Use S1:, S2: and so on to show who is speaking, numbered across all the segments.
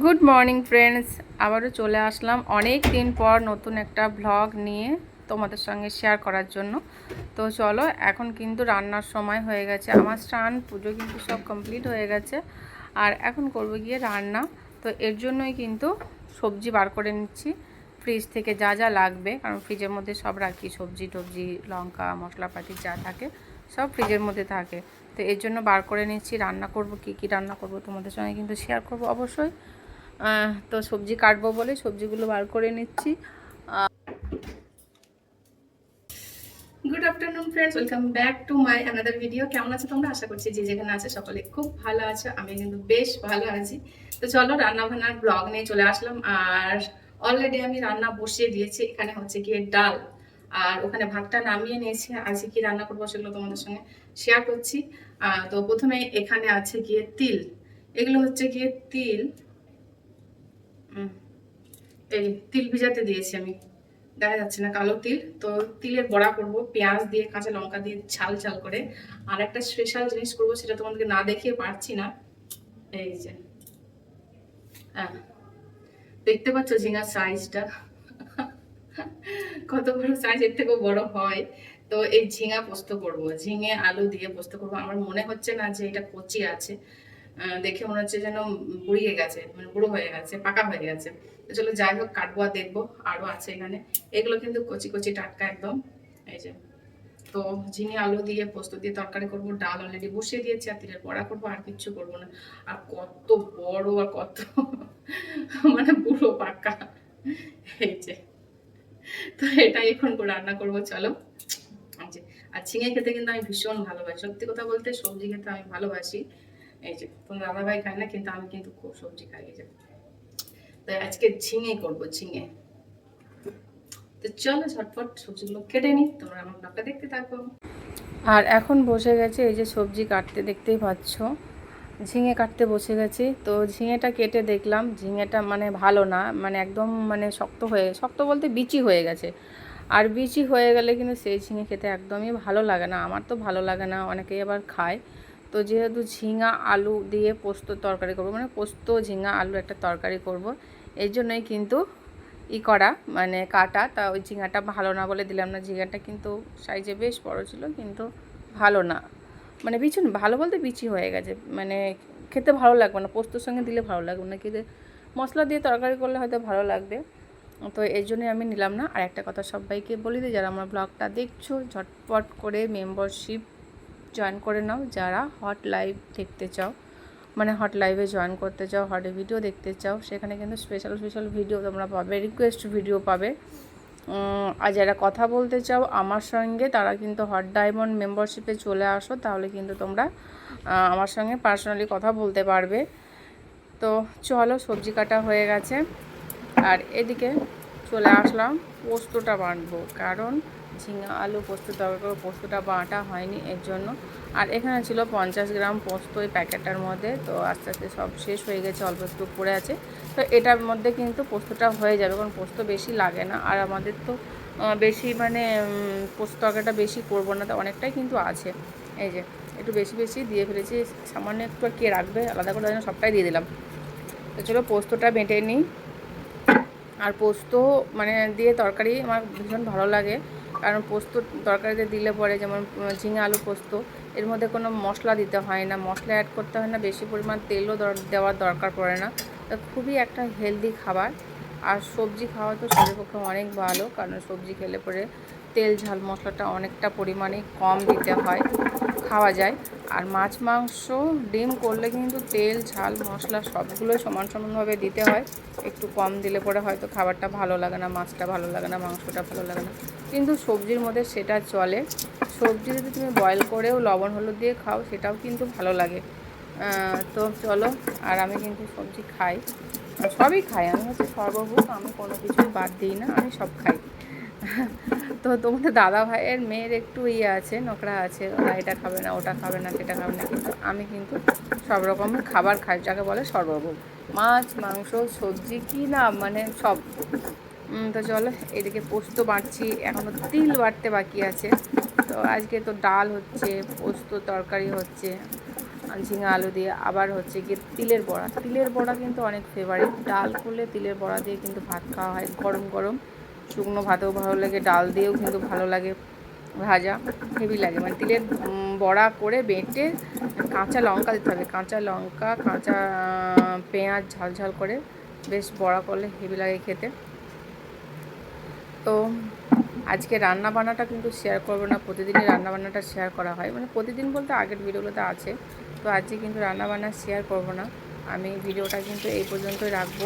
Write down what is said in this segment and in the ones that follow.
S1: Good morning friends আবারও চলে আসলাম অনেক দিন পর নতুন একটা ব্লগ নিয়ে তোমাদের সঙ্গে শেয়ার করার জন্য। তো চলো, এখন কিন্তু রান্নার সময় হয়ে গেছে। আমার স্নান, পুজো কিন্তু সব কমপ্লিট হয়ে গেছে। আর এখন করব গিয়ে রান্না। তো এর জন্যই কিন্তু সবজি বার করে নিচ্ছি। ফ্রিজ থেকে যা যা লাগবে, কারণ ফ্রিজের মধ্যে সব রাখি। সবজি টবজি, লঙ্কা, মশলাপাতি যা থাকে, সব ফ্রিজের মধ্যে থাকে। তো এর জন্য বার করে নিচ্ছি। রান্না করব, কি কি রান্না করব তোমাদের সঙ্গে কিন্তু শেয়ার করব অবশ্যই। তো সবজি কাটবো বলে সবজিগুলো বার করে নিচ্ছি।
S2: Good afternoon friends welcome back to my another video কেমন আছো তোমরা? আশা করছি যে যেখানে আছে সকলে খুব ভালো আছো। আমি কিন্তু বেশ ভালো আছি। তো চলো রান্না বান্নার ব্লগ নিয়ে চলে আসলাম। আর অলরেডি আমি রান্না বসিয়ে দিয়েছি। এখানে হচ্ছে গিয়ে ডাল। আর ওখানে ভাতটা নামিয়ে নিয়েছি। আজকে কি রান্না করব সেগুলো তোমাদের সঙ্গে শেয়ার করছি। তো প্রথমে এখানে আছে গিয়ে তিল। এগুলো হচ্ছে গিয়ে তিল। এই তিল ভিজাতে দিয়েছি আমি। দেখা যাচ্ছে না কালো তিল, তো তিলের বড়া করব, পেঁয়াজ দিয়ে, কাঁচা লঙ্কা দিয়ে ঝাল ঝাল করে। আর একটা স্পেশাল জিনিস করব, সেটা তোমাদেরকে না দেখিয়ে পারছি না। এই যে। হ্যাঁ। দেখতে পাচ্ছ ঝিঙার সাইজটা কত বড় সাইজ এর থেকেও বড় হয়। তো এই ঝিঙা পোস্ত করব, ঝিঙে, আলু দিয়ে পোস্ত করব। আমার মনে হচ্ছে না যে এটা কচি আছে। দেখে মনে হচ্ছে যেন বুড়িয়ে গেছে মানে বুড়ো হয়ে গেছে, পাকা হয়ে গেছে। তো চলো যাই হোক, কাটবো আর দেখব, আরও আছে এখানে। এগুলো কিন্তু কচি কচি টাটকা একদম। এই যে, তো ঝিঙে আলু দিয়ে পোস্ত দিয়ে তরকারি করব, ডাল অলরেডি বসিয়ে দিয়েছি, আর তিলের বড়া করব, আর কিচ্ছু করব না। আর কত বড় আর কত মানে পুরো পাকা। এই যে, তো এটাই এখন রান্না করব, চলো। আর ঝিঙে খেতে কিন্তু আমি ভীষণ ভালোবাসি। সত্যি কথা বলতে সবজি খেতে আমি ভালোবাসি। এই যে, তোমার দাদাভাই খায় না, কিন্তু আমি কিন্তু খুব সবজি খাই, এই যে। তাই আজকে ঝিঙে করব, ঝিঙে। তো চলো ঝটপট সবজিগুলো কেটে নিই, তোমরা আমার ব্লগটা দেখতে থাকো।
S1: আর এখন বসে গেছে, এই যে সবজি কাটতে দেখতেই পাচ্ছ। ঝিঙে কাটতে বসে গেছি, তো ঝিঙেটা কেটে দেখলাম। ঝিঙেটা মানে ভালো না মানে একদম মানে শক্ত হয়ে, শক্ত বলতে বিচি হয়ে গেছে। আর বিচি হয়ে গেলে কিন্তু সেই ঝিঙে খেতে একদমই ভালো লাগে না, আমার তো ভালো লাগে না, অনেকেই আবার খায়। তো যেহেতু ঝিঙা আলু দিয়ে পোস্ত তরকারি করব মানে পোস্ত, ঝিঙা, আলু একটা তরকারি করব এই জন্যই কিন্তু ই করা মানে কাটা, তা ওই ঝিঙাটা ভালো না বলে দিলাম না। ঝিঙাটা কিন্তু সাইজে বেশ বড় ছিল, কিন্তু ভালো না। মানে বিচি ভালো বলতে বিচি হয়ে গেছে মানে খেতে ভালো লাগবে না, পোস্তর সঙ্গে দিলে ভালো লাগবে না কিন্তু মশলা দিয়ে তরকারি করলে হয়তো ভালো লাগবে। তো এই জন্যই আমি নিলাম না। আর একটা কথা সবাইকে বলি দিই, যারা আমার ব্লগটা দেখছ, ঝটপট করে মেম্বারশিপ জয়েন করে নাও, যারা হট লাইভ দেখতে চাও। মানে হট লাইভে জয়েন করতে চাও হটে ভিডিও দেখতে চাও, সেখানে কিন্তু স্পেশাল স্পেশাল ভিডিও তোমরা পাবে রিকোয়েস্ট ভিডিও পাবে। আর যারা কথা বলতে চাও আমার সঙ্গে, তারা কিন্তু হট ডায়মন্ড মেম্বারশিপে চলে আসো, তাহলে কিন্তু তোমরা আমার সঙ্গে পার্সোনালি কথা বলতে পারবে। তো চলো, সবজি কাটা হয়ে গেছে। আর এদিকে চলে আসলাম, পোস্তটা বাঁটবো। কারণ ঝিঙা আলু পোস্ত তরকারি করে পোস্তটা বাঁটা হয়নি এর জন্য। আর এখানে ছিল পঞ্চাশ গ্রাম পোস্ত ওই প্যাকেটটার মধ্যে। তো আস্তে আস্তে সব শেষ হয়ে গেছে, অল্প একটু পড়ে আছে। তো এটার মধ্যে কিন্তু পোস্তটা হয়ে যাবে, কারণ পোস্ত বেশি লাগে না। আর আমাদের তো বেশি মানে পোস্ত তরকারিটা বেশি করব না, তো অনেকটাই কিন্তু আছে। এই যে, একটু বেশি বেশি দিয়ে ফেলেছি, সামান্য একটু আর কে রাখবে, আলাদা করে সবটাই দিয়ে দিলাম। তো চলো পোস্তটা বেটে নিই। আর পোস্ত মানে দিয়ে তরকারি আমার ভীষণ ভালো লাগে। কারণ পোস্ত তরকারিতে দিলে পরে যেমন ঝিঙে আলু পোস্ত, এর মধ্যে কোনো মশলা দিতে হয় না। মশলা অ্যাড করতে হয় না, বেশি পরিমাণ তেলও দেওয়ার দরকার পড়ে না। তো খুবই একটা হেলদি খাবার। আর সবজি খাওয়া তো শরীরের পক্ষে অনেক ভালো, কারণ সবজি খেলে পরে তেল, ঝাল মশলাটা অনেকটা পরিমাণে কম দিতে হয়, খাওয়া যায়। আর মাছ, মাংস, ডিম করলে কিন্তু তেল, ঝাল, মশলা সবগুলোই সমান সমানভাবে দিতে হয়। একটু কম দিলে পরে হয়তো খাবারটা ভালো লাগে না, মাছটা ভালো লাগে না, মাংসটা ভালো লাগে না। কিন্তু সবজির মধ্যে সেটা চলে। সবজি যদি তুমি বয়েল করেও লবণ, হলুদ দিয়ে খাও, সেটাও কিন্তু ভালো লাগে। তো চলো, আর আমি কিন্তু সবজি খাই। সবই খাই, আমি হচ্ছে সর্বভূক আমি কোনো কিছুই বাদ দিই না, আমি সব খাই। তো তোমাদের দাদা ভাইয়ের মেয়ের একটু ইয়ে আছে নোকরা আছে ওরা এটা খাবে না, ওটা খাবে না, সেটা খাবে না, কিন্তু আমি কিন্তু সব রকমের খাবার খাই, যাকে বলে সর্বভোগ। মাছ, মাংস, সবজি, কি না মানে সব। তো চলো, এদিকে পোস্ত বাটছি এখনও তিল বাড়তে বাকি আছে। তো আজকে তো ডাল হচ্ছে, পোস্ত তরকারি হচ্ছে ঝিঙা আলু দিয়ে, আবার হচ্ছে গিয়ে তিলের বড়া। তিলের বড়া কিন্তু অনেক ফেভারিট ডাল করলে তিলের বড়া দিয়ে কিন্তু ভাত খাওয়া হয়, গরম গরম। শুকনো ভাতেও ভালো লাগে, ডাল দিয়েও কিন্তু ভালো লাগে, ভাজা, হেভি লাগে। মানে তিলের বড়া করে বেটে কাঁচা লঙ্কা দিতে হবে। কাঁচা লঙ্কা, কাঁচা পেঁয়াজ ঝাল ঝাল করে বেশ বড়া করলে হেভি লাগে খেতে। তো আজকে রান্না বান্নাটা কিন্তু শেয়ার করব না, প্রতিদিনই রান্না বান্নাটা শেয়ার করা হয়। মানে প্রতিদিন বলতে আগের ভিডিওগুলোতে আছে। তো আজকে কিন্তু রান্না বান্না শেয়ার করব না। আমি ভিডিওটা কিন্তু এই পর্যন্তই রাখব।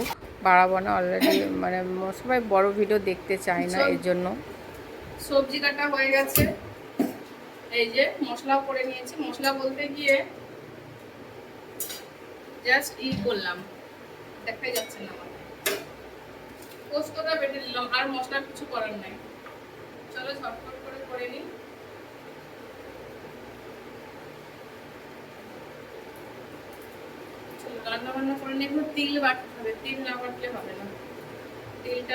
S1: বাড়াবো না অলরেডি মানে সবাই বড় ভিডিও দেখতে চায় না এর জন্য।
S2: সবজি কাটা হয়ে গেছে। এই যে মশলা করে নিয়েছি। মশলা বলতে গিয়ে জাস্ট ই করলাম। দেখাই যাচ্ছে না আমার পোস্তটা বেটে দিলাম আর মশলা কিছু করার নাই। চলো ঝটপট করে করে নিই। রান্না বান্না করে এগুলো তিল বাটতে হবে। তিল না বাটলে হবে না। বেটে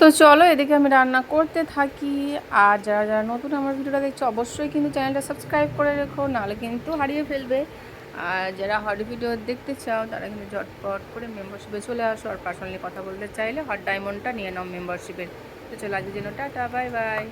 S1: তো চলো, এদিকে আমি রান্না করতে থাকি। আর যারা যারা নতুন আমার ভিডিওটা দেখছ, অবশ্যই কিন্তু চ্যানেলটা সাবস্ক্রাইব করে রেখো, নাহলে কিন্তু হারিয়ে ফেলবে। আর যারা হট ভিডিও দেখতে চাও, তারা কিন্তু ঝটপট করে মেম্বারশিপে চলে আসো আর পার্সোনালি কথা বলতে চাইলে হট ডায়মন্ডটা নিয়ে নাও মেম্বারশিপের তো চলো আজকের জন্য টাটা বাই বাই